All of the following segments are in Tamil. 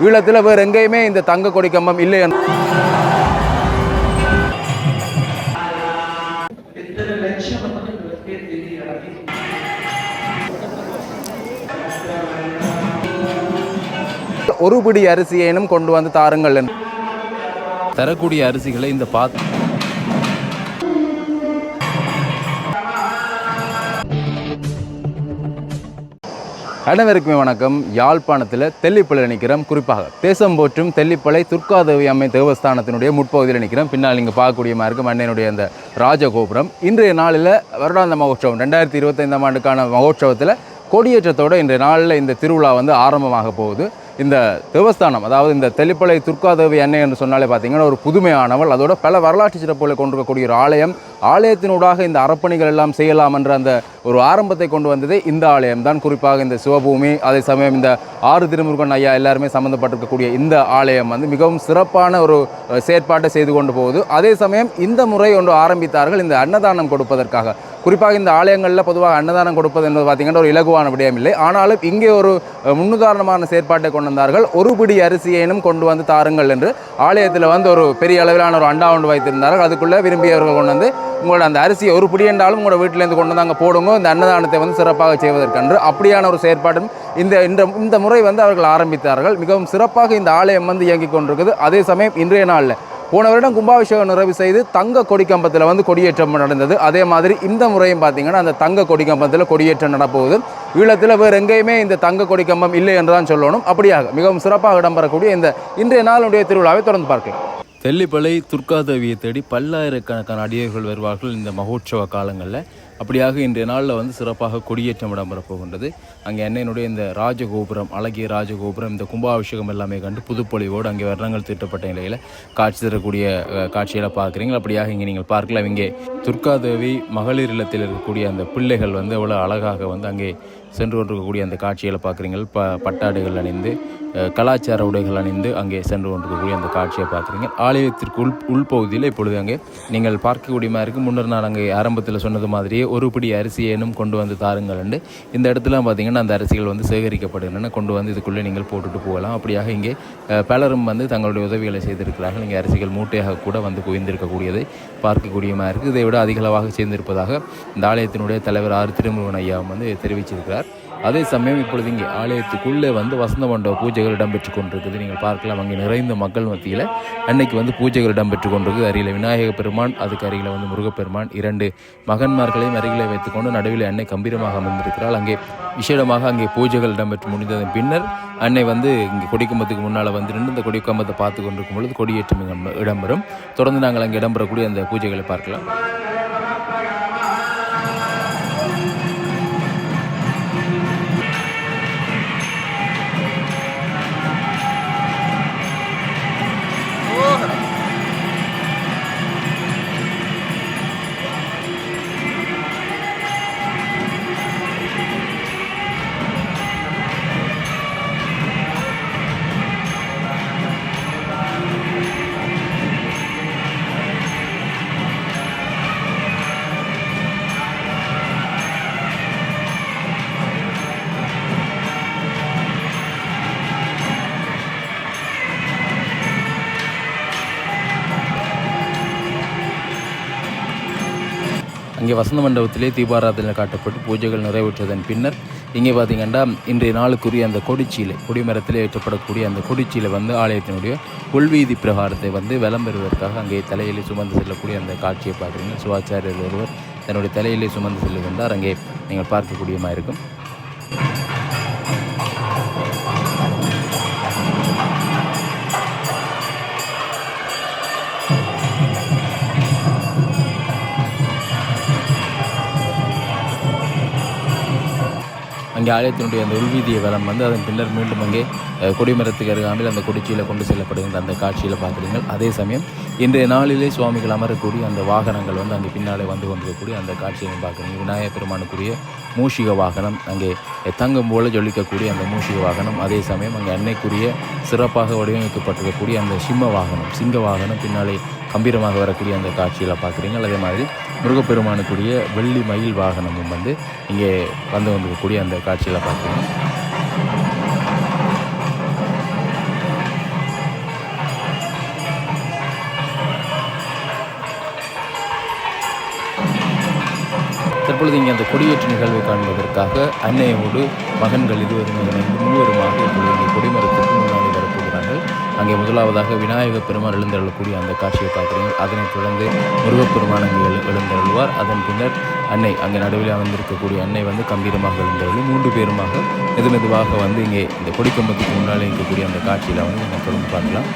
ஈழத்தில் வேறு எங்கேயுமே இந்த தங்க கொடி கம்பம் இல்லை ஒரு பிடி அரிசியேனும் கொண்டு வந்து தாருங்கள் தரக்கூடிய அரிசிகளை இந்த பாத் அனைவருக்குமே வணக்கம். யாழ்ப்பாணத்தில் தெல்லிப்பளையில் நிற்கிறோம் குறிப்பாக தேசம் போற்றும் தெல்லிப்பளை துர்காதேவி அம்மை தேவஸ்தானத்தினுடைய முற்பகுதியில் நிற்கிறோம் பின்னால் நீங்கள் பார்க்கக்கூடிய மாதிரி இருக்கும் அன்னையினுடைய அந்த ராஜகோபுரம். இன்றைய நாளில் வருடாந்த மகோற்சவம். ரெண்டாயிரத்தி இருபத்தைந்தாம் ஆண்டுக்கான மகோற்சவத்தில் கொடியேற்றத்தோடு இன்றைய நாளில் இந்த திருவிழா வந்து ஆரம்பமாக போகுது. இந்த தேவஸ்தானம் அதாவது இந்த தெளிப்பளை துர்காதேவி அன்னை என்று சொன்னாலே பார்த்தீங்கன்னா ஒரு புதுமையானவள். அதோட பல வரலாற்று சிறப்புகளை கொண்டிருக்கக்கூடிய ஒரு ஆலயம். ஆலயத்தினூடாக இந்த அறப்பணிகள் எல்லாம் செய்யலாம் என்ற அந்த ஒரு ஆரம்பத்தை கொண்டு வந்ததே இந்த ஆலயம் தான். குறிப்பாக இந்த சிவபூமி அதே சமயம் இந்த ஆறு திருமுருகன் ஐயா எல்லாருமே சம்மந்தப்பட்டிருக்கக்கூடிய இந்த ஆலயம் வந்து மிகவும் சிறப்பான ஒரு செயற்பாட்டை செய்து கொண்டு போகுது. அதே சமயம் இந்த முறை ஒன்று ஆரம்பித்தார்கள் இந்த அன்னதானம் கொடுப்பதற்காக. குறிப்பாக இந்த ஆலயங்களில் பொதுவாக அன்னதானம் கொடுப்பது என்பது பார்த்தீங்கன்னா ஒரு இலகுவான விடயம் இல்லை ஆனாலும் இங்கே ஒரு முன்னுதாரணமான செயற்பாட்டை கொண்டு வந்தார்கள். ஒரு பிடி அரிசியேனும் கொண்டு வந்து தாருங்கள் என்று ஆலயத்தில் வந்து ஒரு பெரிய அளவிலான ஒரு அண்டா ஒன்று வைத்திருந்தார்கள். அதுக்குள்ளே விரும்பியவர்கள் கொண்டு வந்து உங்களோட அந்த அரிசியை ஒரு பிடி என்றாலும் உங்களோட வீட்டிலேருந்து கொண்டு வந்து அங்கே போடுங்க. இந்த அன்னதானத்தை வந்து சிறப்பாக செய்வதற்கென்று அப்படியான ஒரு செயற்பாடும் இந்த இந்த இந்த முறை வந்து அவர்கள் ஆரம்பித்தார்கள். மிகவும் சிறப்பாக இந்த ஆலயம் வந்து இயங்கிக் கொண்டிருக்குது. அதே சமயம் இன்றைய நாளில் போன வருடம் கும்பாபிஷேகம் நிறைவு செய்து தங்க கொடிக்கம்பத்தில் வந்து கொடியேற்றம் நடந்தது. அதே மாதிரி இந்த முறையும் பார்த்தீங்கன்னா அந்த தங்க கொடிக்கம்பத்தில் கொடியேற்றம் நடப்போகுது. ஈழத்தில் வேறு எங்கேயுமே இந்த தங்க கொடிக்கம்பம் இல்லை என்று தான் சொல்லணும். அப்படியாக மிகவும் சிறப்பாக இடம்பெறக்கூடிய இந்த இன்றைய நாளுடைய திருவிழாவை தொடர்ந்து பார்க்கலாம். தெல்லிப்பளை துர்காதேவியை தேடி பல்லாயிரக்கணக்கான அடியர்கள் வருவார்கள் இந்த மகோற்சவ காலங்களில். அப்படியாக இன்றைய நாளில் வந்து சிறப்பாக கொடியேற்றம் இடம்பெறப் போகின்றது அங்கே அன்னையினுடைய இந்த ராஜகோபுரம் அழகிய ராஜகோபுரம் இந்த கும்பாபிஷேகம் எல்லாமே கண்டு புதுப்பொலிவோடு அங்கே வர்ணங்கள் தீட்டப்பட்ட நிலையில் காட்சி தரக்கூடிய அஹ், காட்சிகளை பார்க்குறீங்க அப்படியாக இங்கே நீங்கள் பார்க்கலாம். இங்கே துர்காதேவி மகளிர் இல்லத்தில் இருக்கக்கூடிய அந்த பிள்ளைகள் வந்து எவ்வளோ அழகாக வந்து அங்கே சென்று கொண்டிருக்கக்கூடிய அந்த காட்சிகளை பார்க்குறீங்க ப பட்டாடைகள் அணிந்து கலாச்சார உடைகள் அணிந்து அங்கே சென்று கொண்டிருக்கக்கூடிய அந்த காட்சியை பார்க்குறீங்க ஆலயத்திற்கு உள் உள்பகுதியில் இப்பொழுது அங்கே நீங்கள் பார்க்கக்கூடிய மாதிரி இருக்குது முன்னர் நான் அங்கே ஆரம்பத்தில் சொன்னது மாதிரியே ஒரு பிடி அரிசியேனும் கொண்டு வந்து தாருங்கள் என்று. இந்த இடத்துல பார்த்தீங்கன்னா அந்த அரிசிகள் வந்து சேகரிக்கப்படுகின்றன. கொண்டு வந்து இதுக்குள்ளே நீங்கள் போட்டுட்டு போகலாம். அப்படியாக இங்கே பலரும் வந்து தங்களுடைய உதவிகளை செய்திருக்கிறார்கள். இங்கே அரிசிகள் மூட்டையாக கூட வந்து குவிந்திருக்கக்கூடியதை பார்க்கக்கூடியமாக இருக்குது இதை விட அதிகளவாக சேர்ந்திருப்பதாக இந்த ஆலயத்தினுடைய தலைவர் ஆர். திருமுருகன் ஐயாவும் வந்து தெரிவிச்சிருக்கிறார். அதே சமயம் இப்பொழுது இங்கே ஆலயத்துக்குள்ளே வந்து வசந்த மண்டப பூஜைகள் இடம்பெற்று கொண்டிருக்குது. நீங்கள் பார்க்கலாம் அங்கே நிறைந்த மக்கள் மத்தியில் அன்னைக்கு வந்து பூஜைகள் இடம்பெற்று கொண்டிருக்குது. அருகில் விநாயக பெருமான் அதுக்கு அருகில் வந்து முருகப்பெருமான் இரண்டு மகன்மார்களையும் அருகிலே வைத்துக்கொண்டு நடுவில் அன்னை கம்பீரமாக அமர்ந்திருக்கிறாள். அங்கே விசேடமாக அங்கே பூஜைகள் இடம்பெற்று முடிந்ததன் பின்னர் அன்னை வந்து இங்கே கொடிக்கம்பத்துக்கு முன்னால் வந்து நின்று இந்த கொடிக்கம்பத்தை பார்த்து கொண்டிருக்கும் பொழுது கொடியேற்றம் இடம்பெறும். தொடர்ந்து நாங்கள் அங்கே இடம்பெறக்கூடிய அந்த பூஜைகளை பார்க்கலாம். இங்கே வசந்த மண்டபத்திலே தீபாராதனை காட்டப்பட்டு பூஜைகள் நிறைவேற்றதன் பின்னர் இங்கே பார்த்தீங்கன்னா இன்றைய நாளுக்குரிய அந்த கொடிச்சீலை கொடிமரத்தில் ஏற்றப்படக்கூடிய அந்த கொடிச்சீலை வந்து ஆலயத்தினுடைய உள்வீதி பிரகாரத்தை வந்து வலம் பெறுவதற்காக அங்கே தலையில் சுமந்து செல்லக்கூடிய அந்த காட்சியை பார்க்குறீங்க சிவாச்சாரியர் ஒருவர் தன்னுடைய தலையிலே சுமந்து செல்லுகின்றார். அங்கே நீங்கள் பார்க்கக்கூடியமாக இருக்கும் அங்கே ஆலயத்தினுடைய அந்த உள்வீதிய வலம் வந்து அதன் பின்னர் மீண்டும் அங்கே கொடிமரத்துக்கு அருகாமையில் அந்த கொடிச்சியில் கொண்டு செல்லப்படுகின்ற அந்த காட்சியில் பார்க்குறீங்க அதே சமயம் இன்றைய நாளிலே சுவாமிகள் அமரக்கூடிய அந்த வாகனங்கள் வந்து அங்கே பின்னாலே வந்து கொண்டிருக்கக்கூடிய அந்த காட்சியை பார்க்குறீங்க விநாயகப் பெருமானுக்குரிய மூஷிக வாகனம் அங்கே தங்கம் போல ஜொலிக்கக்கூடிய அந்த மூஷிக வாகனம். அதே சமயம் அங்கே அன்னைக்குரிய சிறப்பாக வடிவமைக்கப்பட்டிருக்கக்கூடிய அந்த சிம்ம வாகனம் சிங்க வாகனம் பின்னாலே கம்பீரமாக வரக்கூடிய அந்த காட்சியில் பார்க்குறீங்க. அதே மாதிரி முருகப்பெருமானுக்குரிய வெள்ளி மயில் வாகனமும் வந்து இங்கே வந்து வந்திருக்கக்கூடிய அந்த காட்சியில் பார்க்குறீங்க. தற்பொழுது இங்கே அந்த கொடியேற்று நிகழ்வை காண்பதற்காக அன்னையோடு மகன்கள் இருவரும் இணைந்து மூவருமாக இப்பொழுது கொடிமரத்துக்கு முன்னாடி அங்கே முதலாவதாக விநாயக பெருமான் எழுந்தருளக்கூடிய அந்த காட்சியை பார்க்குறீங்க அதனைத் தொடர்ந்து முருகப்பெருமான் அங்கே எழு எழுந்தருள்வார். அதன் பின்னர் அன்னை அங்கே நடுவில் அமர்ந்திருக்கக்கூடிய அன்னை வந்து கம்பீரமாக எழுந்தருளும் மூன்று பேருமாக மெது மெதுவாக வந்து இங்கே இந்த கொடிக்கம்பத்துக்கு முன்னாலே இருக்கக்கூடிய அந்த காட்சியில் வந்து நம்ம தொடர்ந்து பார்க்கலாம்.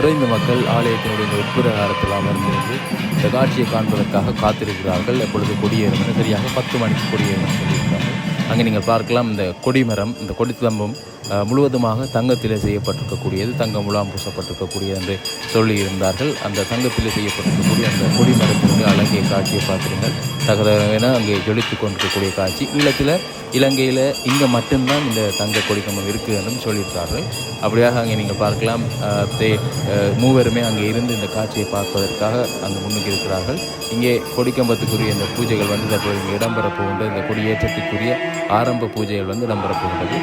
நிறைந்த மக்கள் ஆலயத்தினுடைய இந்த உட்பிரகாரத்தில் அமர்ந்திருந்து இந்த காட்சியை காண்பதற்காக காத்திருக்கிறார்கள். எப்பொழுது கொடியேறும். சரியாக பத்து மணிக்கு கொடியேறும் சொல்லியிருக்கிறார்கள் அங்கே நீங்கள் பார்க்கலாம் இந்த கொடிமரம் இந்த கொடித்தம்பம் முழுவதுமாக தங்கத்திலே செய்யப்பட்டிருக்கக்கூடியது தங்கம் முலாம் பூசப்பட்டிருக்கக்கூடியது என்று சொல்லியிருந்தார்கள். அந்த தங்கத்திலே செய்யப்பட்டிருக்கக்கூடிய அந்த கொடிமரத்தினுடைய அழகிய காட்சியை பார்த்துருங்கள். தகதென அங்கே ஜொலித்து கொண்டிருக்கக்கூடிய காட்சி. ஈழத்தில் இலங்கையில் இங்கே மட்டும்தான் இந்த தங்க கொடிக்கம்பம் இருக்குது என்றும் சொல்லியிருக்கார்கள் அப்படியாக அங்கே நீங்கள் பார்க்கலாம். தே- மூவருமே அங்கே இருந்து இந்த காட்சியை பார்ப்பதற்காக அங்கே முன்னுக்கு இருக்கிறார்கள் இங்கே கொடிக்கம்பத்துக்குரிய இந்த பூஜைகள் வந்து தற்போது இங்கே இடம்பெறப் போகின்ற இந்த கொடியேற்றத்துக்குரிய ஆரம்ப பூஜைகள் வந்து இடம்பெறப் போகின்றது.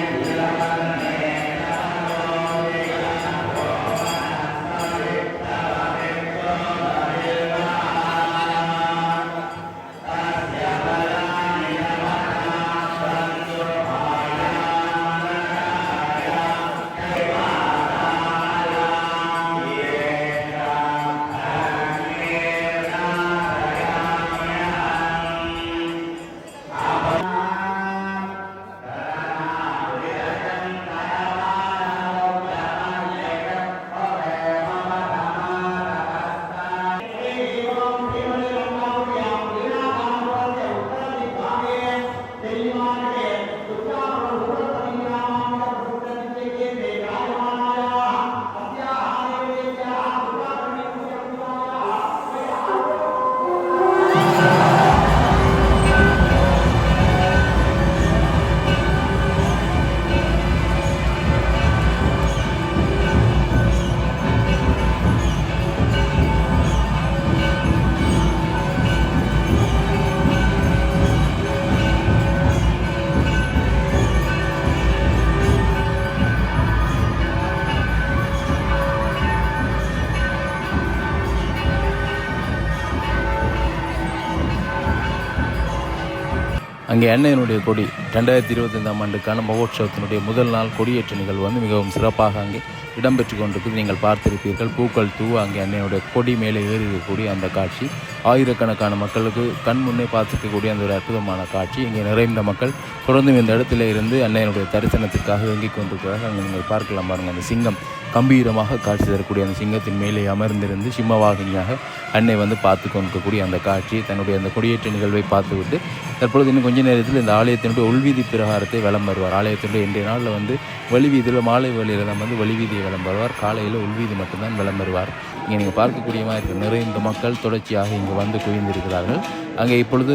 அங்கே அன்னையனுடைய கொடி ரெண்டாயிரத்தி இருபத்தைந்தாம் ஆண்டுக்கான மகோத்சவத்தினுடைய முதல் நாள் கொடியேற்ற நிகழ்வு வந்து மிகவும் சிறப்பாக அங்கே இடம்பெற்று கொண்டிருக்குது நீங்கள் பார்த்திருப்பீர்கள் பூக்கள் தூவ அங்கே அன்னையனுடைய கொடி மேலே ஏறி இருக்கக்கூடிய அந்த காட்சி. ஆயிரக்கணக்கான மக்களுக்கு கண் முன்னே பார்த்துக்கக்கூடிய அந்த ஒரு அற்புதமான காட்சி. இங்கே நிறைந்த மக்கள் தொடர்ந்து இந்த இடத்துல இருந்து அன்னையனுடைய தரிசனத்திற்காக இயங்கிக் கொண்டிருக்கிறார்கள். அங்கே நீங்கள் பார்க்கலாம் பாருங்கள் அந்த சிங்கம். கம்பீரமாக காட்சி தரக்கூடிய அந்த சிங்கத்தின் மேலே அமர்ந்திருந்து சிம்மவாகினியாக அன்னை வந்து பார்த்து கொண்டிருக்கக்கூடிய அந்த காட்சி தன்னுடைய அந்த கொடியேற்ற நிகழ்வை பார்த்துவிட்டு தற்பொழுது இன்னும் கொஞ்ச நேரத்தில் இந்த ஆலயத்தினுடைய உள்வீதி பிரகாரத்தை விளம் வருவார். ஆலயத்தினுடைய இன்றைய நாளில் வந்து வழிவீதியில் மாலை வழியில் தான் வந்து வழிவீதியை விளம் வருவார். காலையில் உள்வீதி மட்டும்தான் விளம்பருவார் வருவார். இங்கே நீங்கள் பார்க்கக்கூடிய மாதிரி நிறைந்த மக்கள் தொடர்ச்சியாக இங்கே வந்து குவிந்திருக்கிறார்கள். அங்கே இப்பொழுது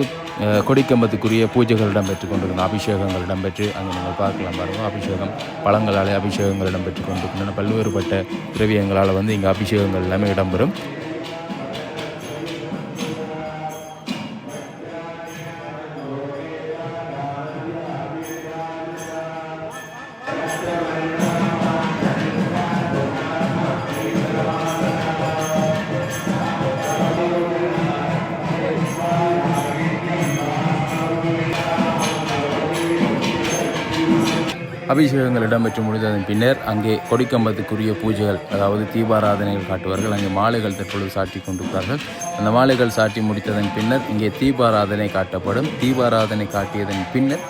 கொடிக்கம்பத்துக்குரிய பூஜைகள் இடம்பெற்று கொண்டிருக்கின்றன அபிஷேகங்கள் இடம்பெற்று அங்கே நீங்கள் பார்க்கலாம் பாருங்கள் அபிஷேகம் பழங்களாலே அபிஷேகங்கள் இடம்பெற்று கொண்டிருக்கின்றன பல்வேறுபட்ட திரவியங்களால் வந்து இங்கே அபிஷேகங்கள் எல்லாமே இடம்பெறும். அபிஷேகங்கள் இடம்பெற்று முடிந்ததன் பின்னர் அங்கே கொடிக்கம்பத்துக்குரிய பூஜைகள் அதாவது தீபாராதனைகள் காட்டுவார்கள். அங்கே மாலைகள் தற்பொழுது சாட்டி கொண்டிருக்கிறார்கள். அந்த மாலைகள் சாட்டி முடித்ததன் பின்னர் இங்கே தீபாராதனை காட்டப்படும். தீபாராதனை காட்டியதன் பின்னர்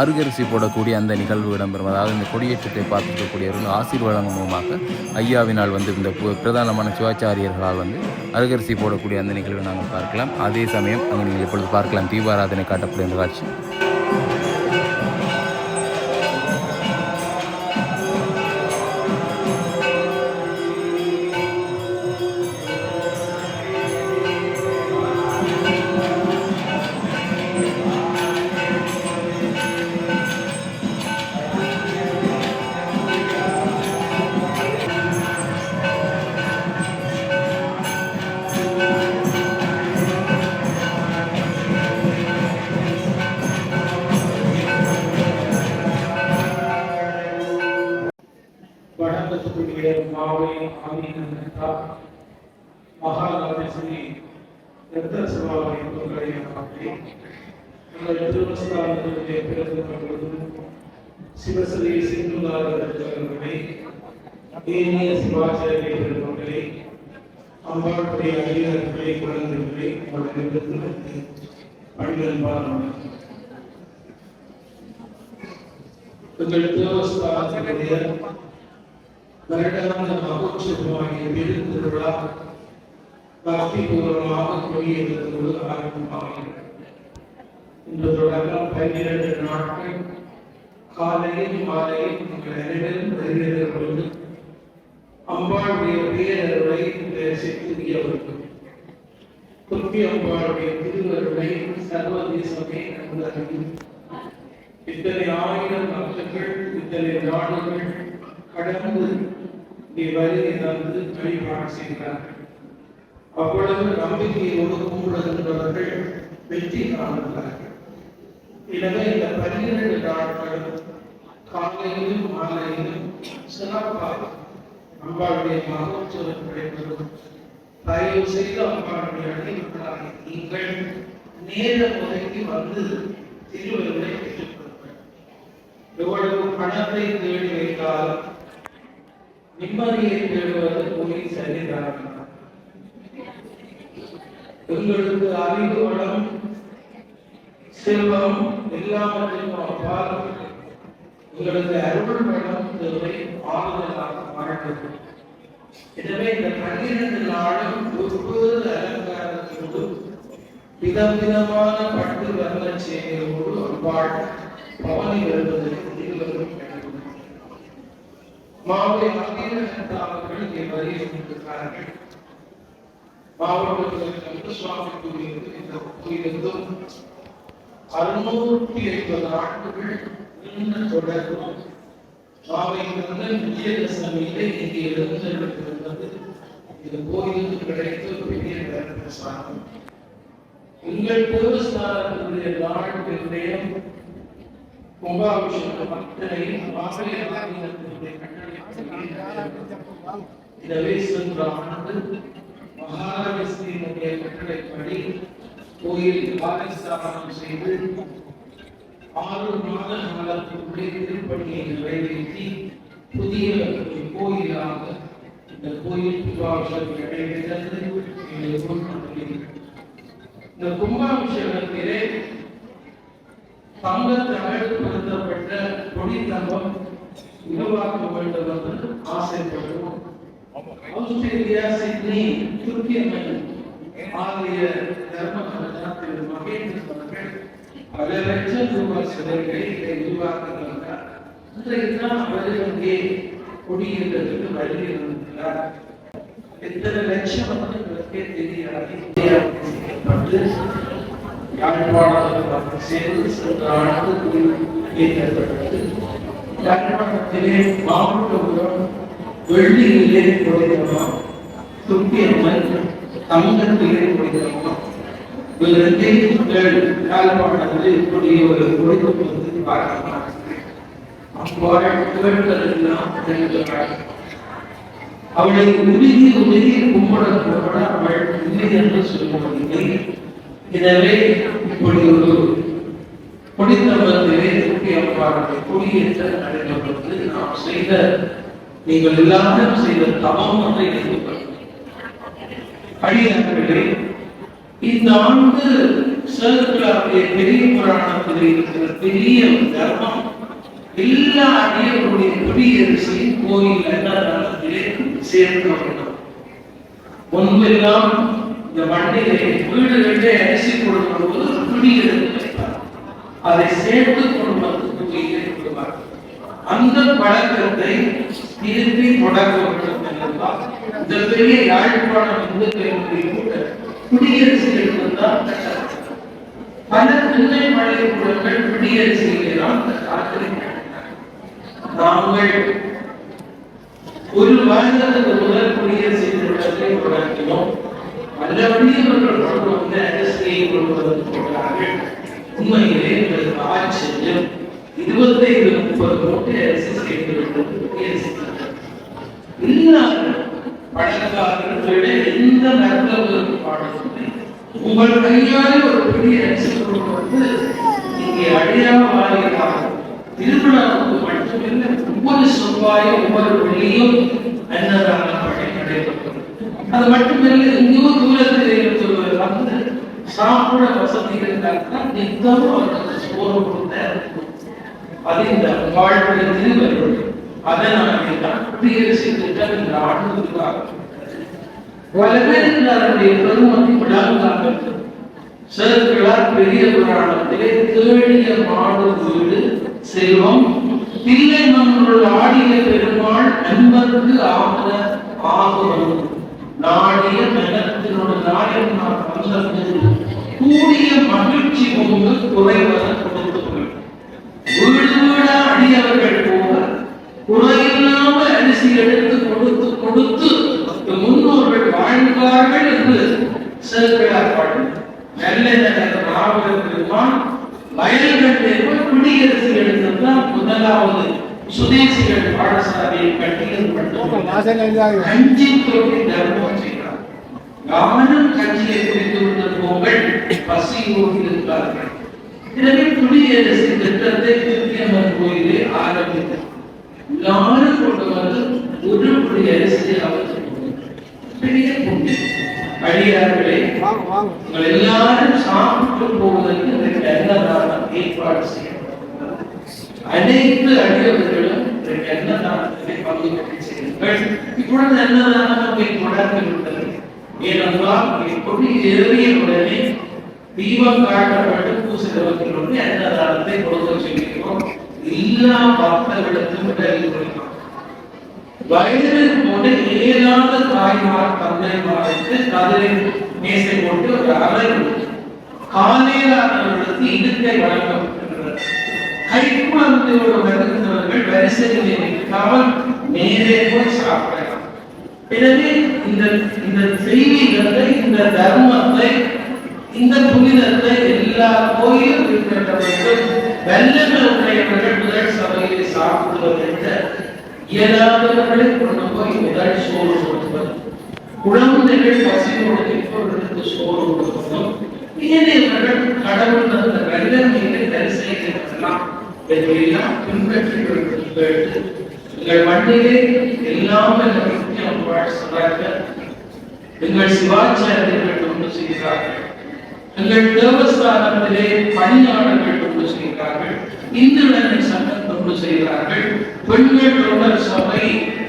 அருகரிசி போடக்கூடிய அந்த நிகழ்வு இடம்பெறும். அதாவது இந்த கொடியேற்றத்தை பார்த்துக்கக்கூடியவர்கள் ஆசீர்வாதம் மூலமாக ஐயாவினால் வந்து இந்த பிரதானமான சிவாச்சாரியர்களால் வந்து அருகரிசி போடக்கூடிய அந்த நிகழ்வை நாங்கள் பார்க்கலாம். அதே சமயம் அங்கே நீங்கள் இப்பொழுது பார்க்கலாம். தீபாராதனை காட்டப்படும் அந்த காட்சி. ஏனிய சிவாச்சாரிய பெருமக்களை அம்பாளுடைய அடியார்களை குழந்தைகளை அவர்களிடத்திலிருந்து அடிகள் பாருங்கள் எங்கள் தேவஸ்தானத்தினுடைய வருடாந்த மகோற்சவமாகிய விருந்திருவிழா பக்தி பூர்வமாக ஆரம்பமாகிறது. தொடக்கம் பன்னிரண்டு நாட்கள் காலையில் மாலையில் உங்கள் அனைவரும் வருகிறது அம்பாளுடைய பேரருளை தரிசித்துரியவர்கள் துர்க்கி அம்பாளுடைய திருவருளை சர்வதேசமே கண்டறியும் இத்தனை ஆயிரம் மக்கள் இத்தனை நாடுகள் கடந்து நீ வருகை தந்து வழிபாடு செய்கிறார்கள். அவ்வளவு நம்பிக்கையோடு கும்பிடுகின்றவர்கள் வெற்றி காணுகிறார்கள். எனவே இந்த பன்னிரண்டு நாட்கள் காலையிலும் மாலையிலும் சிறப்பாக அம்பாளுடைய மகோற்சவம் நடைபெறும் தயவு செய்து அம்பாளுடைய அடிமைகளாக நீங்கள் நேர முறைக்கு வந்து திருவருளை எவ்வளவு பணத்தை தேடி வைத்தால் நிம்மதியை தேடுவது கோயில் சரிதான்? எங்களுக்கு அறிவு வளம் செல்வம் எல்லாவற்றையும் அப்பால் உங்களுக்கு அருள் வளம் தேவை ஆளுநராக வாழ்ந்தது எனவே இந்த பன்னிரண்டு நாளும் ஒவ்வொரு அலங்காரத்தோடு விதவிதமான பட்டு வர்ண சேனையோடு அம்பாள் பவனி வருவதற்கு இருவரும் வேண்டும் மாவை மந்திர இங்கே வருகை கொண்டிருக்கிறார்கள் மாவட்டத்தில் கந்த சுவாமி இந்த கோயிலுக்கும் அறுநூற்றி ஐம்பது ஆண்டுகள் தொடர்பு மாவை விஜயதசமியிலே இங்கே எழுந்திருக்கிறது இந்த கோயிலுக்கு கிடைத்த பெரிய வரப்பிரசாதம் உங்கள் தேவஸ்தானத்தினுடைய நாளுடைய கும்பாபிஷேகம் அத்தனையும் மாசைய கட்டளை எனவே கட்டளைப்படி கோயில் பாரிஸ்தாபனம் செய்து ஆறு மாத காலத்திற்குள்ளே திருப்பணியை நிறைவேற்றி புதிய கோயிலாக இந்த கோயில் கும்பாபிஷேகம் நடைபெற்றது இந்த கும்பாபிஷேகத்திலே தங்கத்தகடு பொருத்தப்பட்ட கொடித்தம்பம் உருவாக்க வேண்டும் என்று ஆசைப்படுவோம். ஆஸ்திரேலியா சிட்னி துருக்கிய ஆகிய தர்ம மகேந்திர பல லட்சம் ரூபாய் சிலைகளை இதை உருவாக்குகிறார் இன்றைக்கு தான் அவர் இங்கே குடியிருந்ததுக்கு வருகை வந்திருக்கிறார் எத்தனை லட்சம் வந்து இவருக்கே தெரியாது. பட்டு யாழ்ப்பாணத்தில் சேர்ந்து சென்ற ஆண்டு ஏற்றப்பட்டது. யாழ்ப்பாணத்திலே மாவட்டபுரம் வெள்ளியிலே குறைந்தமா துப்பியம்மன் தங்கத்திலே கொடுக்கிறோம் இவருக்கு யாழ்ப்பாணத்தில் ஒரு கொடுத்து வந்து பார்க்கலாம் அவளை உருகி உருகி கும்பிடக்கூட அவள் இல்லை என்று சொல்லுவதில்லை எனவே இப்படி ஒரு கொடித்தம்பத்திலே தூக்கி அம்பாருடைய கொடியேற்ற நாம் செய்த நீங்கள் எல்லாரும் செய்த தவம் என்று எடுத்துக்கொள்ளும் அடியார்களே இந்த ஆண்டு சேர்க்கலாவுடைய பெரிய புராணத்தில் இருக்கிற பெரிய தர்மம் எல்லா அடியவருடைய குடியரசையும் கோயில் அன்னதானத்திலே சேர்க்க வேண்டும் முன்பெல்லாம் இந்த மண்ணிலே வீடுகளிலே அரிசி கொடுக்கும் போது குடியரசு அதை சேர்த்து கொண்டு வந்து கோயிலே கொடுப்பார் அந்த பழக்கத்தை திருப்பி தொடக்க வேண்டும் இந்த பெரிய யாழ்ப்பாணம் இந்துக்களுடைய கூட குடியரசிகள் தான் பல திண்ணை மழை கூடங்கள் குடியரசிகளை நாங்கள் ஒரு வருடத்துக்கு முதல் குடியரசு திட்டத்தை தொடங்கினோம் நல்லபடி அவர்கள் கொண்டு வந்த அரசியை கொண்டு வந்து போட்டார்கள் உண்மையிலே எங்களுக்கு ஆச்சரியம் இருபத்தைந்து முப்பது மூட்டை அரிசி சேர்த்து குடியரசு திட்டம் எல்லாரும் பழக்க கடைக்காரர்கள் எந்த நல்லவருக்கு பாடவில்லை உங்கள் கையாலே ஒரு பெரிய அரிசி வந்து இங்கே அழியாம வாழியாக திருவிழாவுக்கு மட்டுமில்லை ஒவ்வொரு செவ்வாயும் ஒவ்வொரு வெள்ளியும் அன்னதான பணி நடைபெறும். அது மட்டுமில்லை எங்கேயோ தூரத்தில் இருந்தவர் வந்து சாப்பிட வசதி இருந்தால்தான் நித்தமும் அவர்களுக்கு சோறு கொடுத்த அது இந்த வாழ்வுடைய திருவருள் அதனாலே தான் குடியரசு திட்டம் இந்த ஆண்டு பல பேர் அதனுடைய பெருமதி விழாவுக்காக சேர்க்கிறார் பெரிய புராணத்திலே தேடிய மாடு வீடு செல்வம். தில்லை மன்னுள் ஆடிய பெருமாள் நண்பருக்கு ஆகிற ஆகுவன் நாடிய நகரத்தினோட நாயகனார் கூடிய மகிழ்ச்சி பொங்கு குறைவத கொடுத்து வீடு வீடா அடியவர்கள் போக குறையில்லாம அரிசி எடுத்து கொடுத்து கொடுத்து முன் வாழ்ந்தார்கள் என்று சேர்க்கிறார் நல்ல நல்ல ராவண பெருமான் வயல்களிலே போய் குடியரசு எடுத்துதான் முதலாவது சுதேசிகள் பாடசாலையை கட்டியது கஞ்சி தொட்டி தர்மம் செய்கிறார். கவனம் கஞ்சியை குடித்து விட்ட போங்கள் பசியோடு இருக்கிறார்கள் எனவே குடியரசு திட்டத்தை திருத்தியம்மன் கோயிலே ஆரம்பித்தார் எல்லாரும் கொண்டு வந்து ஒரு குடியரசு அவருக்கு பெரிய புண்ணியம் அடியார்களே உங்கள் எல்லாரும் சாப்பிட்டு போவதற்கு இன்றைக்கு அன்னதானம் ஏற்பாடு செய்யப்பட்டிருக்கிறது. அனைத்து அடியவர்களும் இன்றைக்கு அன்னதானத்திலே பங்கு பெற்று செய்யுங்கள் இப்பொழுது அன்னதானம் தொடர்ந்து விட்டது ஏனென்றால் இப்பொழுது ஏறிய உடனே தீபம் காட்டப்பட்டு பூசிதவர்களுக்கு அன்னதானத்தை கொடுக்க சொல்கிறோம் எல்லா பக்தர்களுக்கும் விலகி கொடுக்கிறோம் வயது போட்டு ஏழாத தாய்மார் தந்தைமாருக்கு கதிரை மேசை போட்டு ஒரு அறை உண்டு. காலையிலானவர்களுக்கு இடுக்கை வழங்கப்பட்டிருக்கிறது. கைக்குழந்தையோடு வருகின்றவர்கள் வரிசையில் நிற்காமல் நேரே போய் சாப்பிட எனவே இந்த இந்த செய்திகளை இந்த தர்மத்தை இந்த புனிதத்தை எல்லா கோயிலும் இருக்கின்றவர்கள் வல்லமை உடையவர்கள் முதல் சபையை சாப்பிடுவது என்ற இயலாதவர்களை கொண்டு போய் முதல் சோறு கொடுப்பது. குழந்தைகள் பசியோடு இருப்பவர்களுக்கு சோறு கொடுப்பதும் ஏனையவர்கள் கடவுள் அந்த வல்லமையை தரிசனம் இதையெல்லாம் பின்பற்றி கேட்டு எங்கள் மண்ணிலே எல்லாம் முக்கியம் சொன்னார்கள். எங்கள் சிவாச்சாரியர்கள் கொண்டு செய்கிறார்கள் எங்கள் தேவஸ்தானத்திலே பணியாளர்கள் கொண்டு செய்கிறார்கள் இந்துடனை சங்கம் கொண்டு செய்கிறார்கள் பெண்கள் தொடர் சபை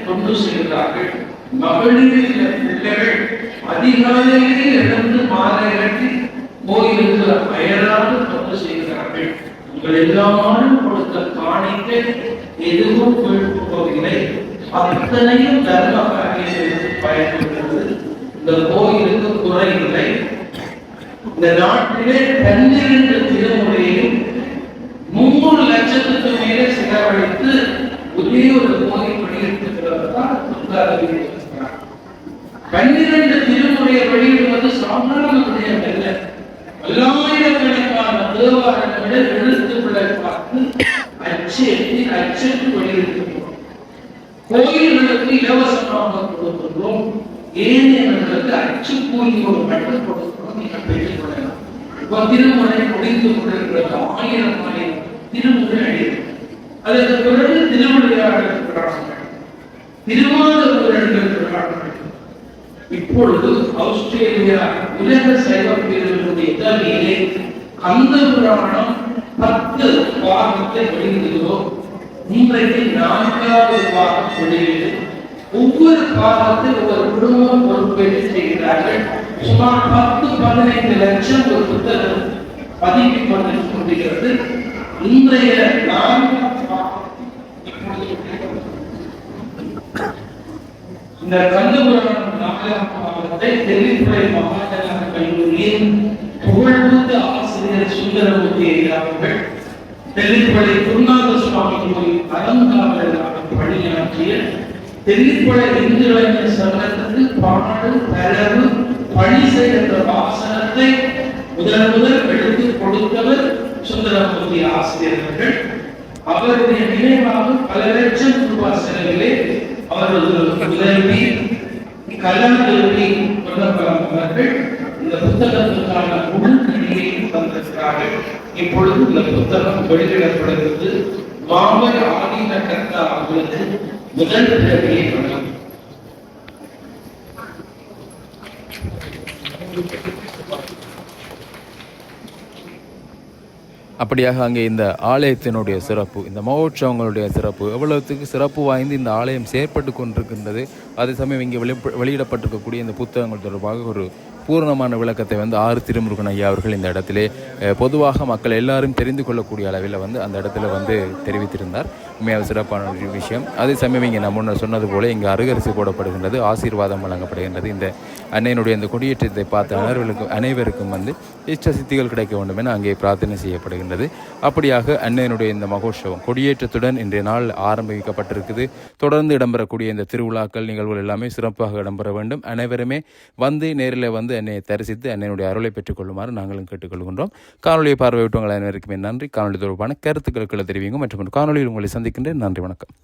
கொண்டு செய்கிறார்கள் மகளிரில் பிள்ளைகள் அதிகாலையிலே இழந்து மாலை கட்டி கோயிலுக்கு அயராது தொண்டு செய்கிறார்கள் உங்கள் எல்லாரும் கொடுத்த காணிக்கை எதுவும் போகவில்லை அத்தனையும் தர்ம காரியத்திற்கு பயன்படுகிறது. இந்த கோயிலுக்கு குறை இல்லை. இந்த நாட்டிலே பன்னிரண்டு திருமுறையும் மூணு லட்சத்துக்கு மேலே செலவழித்து ஒரே ஒரு கோயில் வெளியிட்டிருக்கிறது தான் பன்னிரண்டு அச்சு கூலியோடு கொள்ளலாம் திருமுறை முடிந்து கொண்டிருக்கிறது ஆயிரம் ஆயிரம் திருமுறை அதற்கு பிறகு இப்பொழுது ஆஸ்திரேலியா உலக சைவ பேரவையுடைய அந்த புராணம் பத்து பாகத்தை வெளியிடுகிறோம் இன்றைக்கு நான்காவது பாகம் வெளியீடு ஒவ்வொரு பாகத்தில் ஒரு குடும்பம் பொறுப்பேற்று செய்கிறார்கள். சுமார் பத்து பதினைந்து லட்சம் ஒரு புத்தகம் பதிவு பண்ணி கொண்டிருக்கிறது. இன்றைய இந்த கந்தபுரம் நாகரம் மாவட்டத்தை தெல்லித்துறை மகாஜன கல்லூரியின் புகழ்மிகு ஆசிரியர் சுந்தரமூர்த்தி அவர்கள் தெல்லிப்படை குருநாத சுவாமி கோயில் அலங்காவலராக பணியாற்றிய தெல்லிப்படை இந்து இளைஞர் சங்கத்துக்கு பாடு தரவு என்ற வாசனத்தை முதல் முதல் எடுத்து கொடுத்தவர் சுந்தரமூர்த்தி ஆசிரியர்கள் அவருடைய நினைவாக பல லட்சம் ரூபாய் செலவிலே அவரது உதவி அவர்கள் இந்த புத்தகத்துக்கான முழு கணியையும் தந்திருக்கிறார்கள். இப்பொழுது இந்த புத்தகம் வெளியிடப்படுகிறது. மாமர் ஆதீன கர்த்தா அவர்களுக்கு முதல் பிறவியை வழங்கும் அப்படியாக அங்கே இந்த ஆலயத்தினுடைய சிறப்பு இந்த மகோற்சவங்களுடைய சிறப்பு எவ்வளவுத்துக்கு சிறப்பு வாய்ந்து இந்த ஆலயம் செயற்பட்டு கொண்டிருக்கின்றது அதே சமயம் இங்கே வெளிப்ப வெளியிடப்பட்டிருக்கக்கூடிய இந்த புத்தகங்கள் தொடர்பாக ஒரு பூரணமான விளக்கத்தை வந்து ஆறு திருமுருகன் ஐயா அவர்கள் இந்த இடத்திலே பொதுவாக மக்கள் எல்லாரும் தெரிந்து கொள்ளக்கூடிய அளவில் வந்து அந்த இடத்துல வந்து தெரிவித்திருந்தார். உண்மையாக சிறப்பான ஒரு விஷயம். அதே சமயம் இங்கே நான் முன்னர் சொன்னது போல இங்கே அருகரிசி போடப்படுகின்றது ஆசீர்வாதம் வழங்கப்படுகின்றது. இந்த அன்னையினுடைய இந்த கொடியேற்றத்தை பார்த்த அனைவருக்கும் அனைவருக்கும் வந்து இஷ்ட சித்திகள் கிடைக்க வேண்டும் என அங்கே பிரார்த்தனை செய்யப்படுகின்றது. அப்படியாக அன்னையினுடைய இந்த மகோற்சவம் கொடியேற்றத்துடன் இன்றைய நாள் ஆரம்பிக்கப்பட்டிருக்குது. தொடர்ந்து இடம்பெறக்கூடிய இந்த திருவிழாக்கள் நிகழ்வு நிகழ்வுகள் எல்லாமே சிறப்பாக இடம்பெற வேண்டும். அனைவருமே வந்து நேரில் வந்து என்னை தரிசித்து அன்னையினுடைய அருளை பெற்றுக்கொள்ளுமாறு நாங்களும் கேட்டுக்கொள்கின்றோம். காணொலியை பார்வையிட்டவங்கள் அனைவருக்குமே நன்றி. காணொலி தொடர்பான கருத்துக்களுக்கு தெரிவிங்க மற்றும் காணொலியில் உங்களை சந்திக்கின்றேன். நன்றி வணக்கம்.